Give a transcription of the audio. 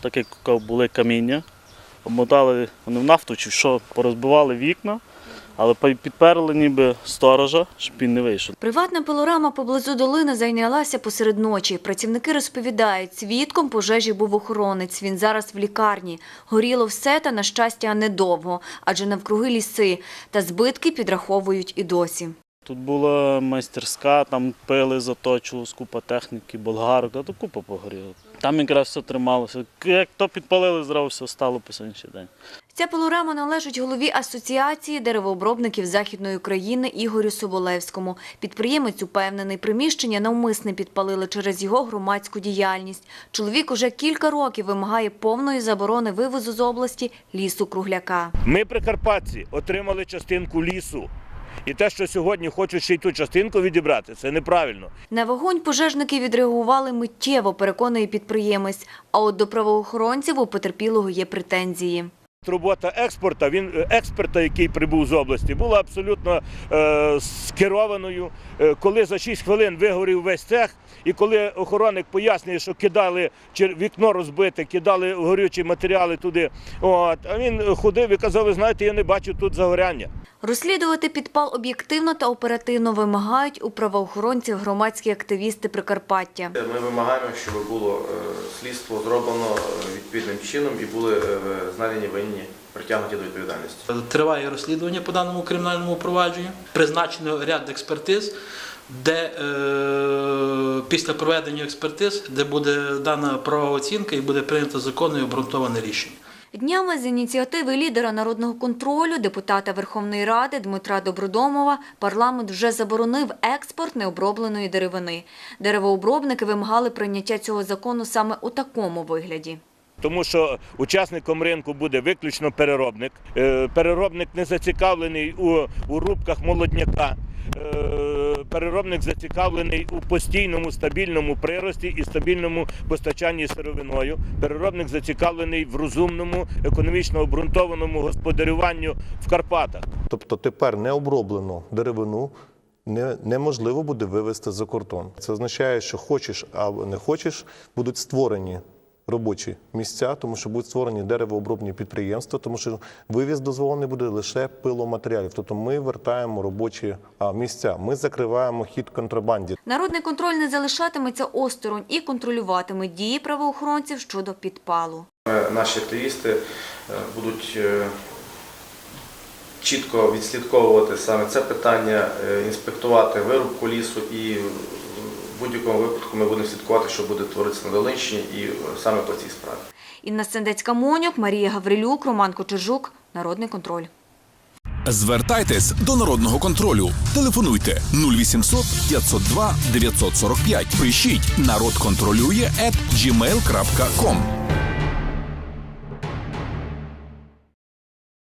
так як були каміння, обмотали вони в нафту чи що, порозбивали вікна, але підперли ніби сторожа, щоб він не вийшов. Приватна пилорама поблизу долини зайнялася посеред ночі. Працівники розповідають, свідком пожежі був охоронець. Він зараз в лікарні. Горіло все та, на щастя, недовго, адже навкруги ліси. Та збитки підраховують і досі. Тут була майстерська, там пили заточувалась, купа техніки, болгарок, а то купа погоріло. Там якраз все трималося. Як то підпалили, зразу все стало по сьогоднішній день. Ця пилорама належить голові Асоціації деревообробників Західної України Ігорю Соболевському. Підприємець упевнений, приміщення навмисне підпалили через його громадську діяльність. Чоловік уже кілька років вимагає повної заборони вивозу з області лісу кругляка. Ми, прикарпатці, отримали частинку лісу. І те, що сьогодні хочуть ще й ту частинку відібрати, це неправильно. На вогонь пожежники відреагували миттєво, переконує підприємець. А от до правоохоронців у потерпілого є претензії. Робота експорта, він е, експерта, який прибув з області, була абсолютно е, скерованою. Е, коли за 6 хвилин вигорів весь цех, і коли охоронник пояснює, що кидали вікно розбите, кидали горючі матеріали туди. От а він ходив і казав: ви знаєте, я не бачу тут загоряння. Розслідувати підпал об'єктивно та оперативно вимагають у правоохоронців громадські активісти Прикарпаття. Ми вимагаємо, щоб було е, слідство зроблено е, відповідним чином і були е, знайдені винні, притягнуті до відповідальності. Триває розслідування по даному кримінальному провадженню. Призначено ряд експертиз, де е, після проведення експертиз, де буде дана правова оцінка і буде прийнято законне і обґрунтоване рішення. Днями з ініціативи лідера народного контролю, депутата Верховної Ради Дмитра Добродомова, парламент вже заборонив експорт необробленої деревини. Деревообробники вимагали прийняття цього закону саме у такому вигляді. Тому що учасником ринку буде виключно переробник. Е, Переробник не зацікавлений у, у рубках молодняка. Переробник зацікавлений у постійному стабільному прирості і стабільному постачанні сировиною. Переробник зацікавлений в розумному, економічно обґрунтованому господарюванню в Карпатах. Тобто тепер необроблену деревину не, неможливо буде вивезти за кордон. Це означає, що хочеш або не хочеш, будуть створені робочі місця, тому що будуть створені деревообробні підприємства, тому що вивіз дозволений буде лише пиломатеріалів. Тобто ми вертаємо робочі місця. Ми закриваємо хід контрабанді. Народний контроль не залишатиметься осторонь і контролюватиме дії правоохоронців щодо підпалу. Е, Наші активісти е, будуть е, чітко відслідковувати саме це питання, інспектувати вирубку лісу і в будь-якому випадку ми будемо слідкувати, що буде творитися на Долинщині і е, саме по цій справі. Інна Сендецька-Монюк, Марія Гаврилюк, Роман Кочержук. Народний контроль. Звертайтесь до народного контролю. Телефонуйте 0800 502 945. Пишіть народ контролює at gmail.com.